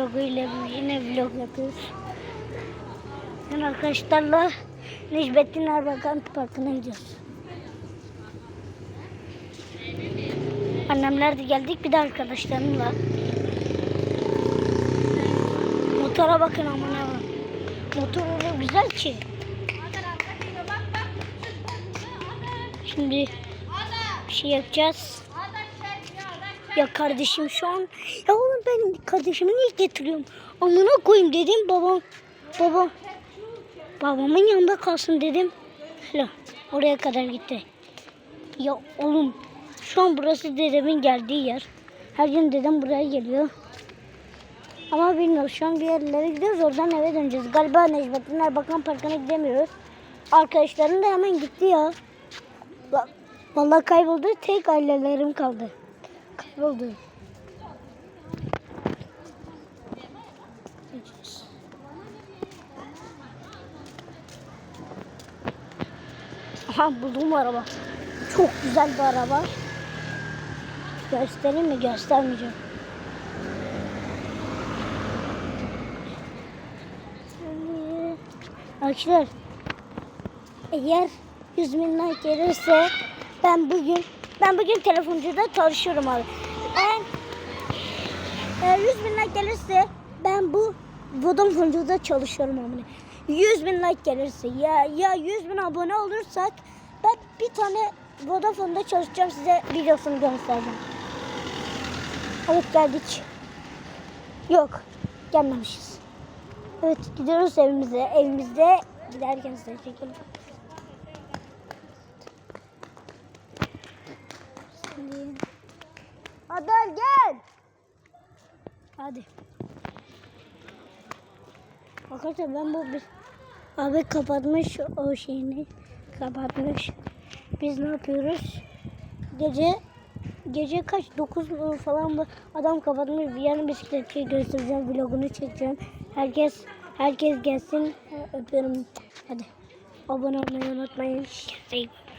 vloguyla yine vlog yapıyoruz. Ben arkadaşlarla Necmettin Erbakan Parkı'na gidiyoruz. Annemler de geldik bir de arkadaşlarımla. Motora bakın amına bak. Motor öyle güzel ki. Şimdi bir şey yapacağız. Ya kardeşim şu an ya oğlum ben kardeşimi niye getiriyorum? Amına koyayım dedim babam babam babamın yanında kalsın dedim. Hala oraya kadar gitti. Ya oğlum şu an burası dedemin geldiği yer. Her gün dedem buraya geliyor. Ama bilmiyoruz şu an bir yerlere gidiyoruz oradan eve döneceğiz. Galiba Necmettin Erbakan Parkı'na gidemiyoruz. Arkadaşlarım da hemen gitti ya. Va- Vallahi kayboldu. Tek ailelerim kaldı. Gideceğiz. Aha buldum araba. Çok güzel bir araba. Göstereyim mi? Göstermeyeceğim. Arkadaşlar eğer 100 bin like gelirse ben bugün ben bugün telefoncuda çalışıyorum abi. Eğer, eğer 100 bin like gelirse ben bu Vodafone'da çalışıyorum abi. 100 bin like gelirse ya ya 100 bin abone olursak ben bir tane Vodafone'da çalışacağım size videosunu göstereceğim. Evet geldik. Yok gelmemişiz. Evet gidiyoruz evimize. Evimizde giderken size çekelim. Adel gel. Hadi. Arkadaşlar ben bu bir... Abi kapatmış o şeyini. Kapatmış. Biz ne yapıyoruz? Gece gece kaç 9 falan bu adam kapatmış bir yana bisikletçiyi göstereceğim vlogunu çekeceğim. Herkes herkes gelsin öpüyorum. Hadi abone olmayı unutmayın. Bakın.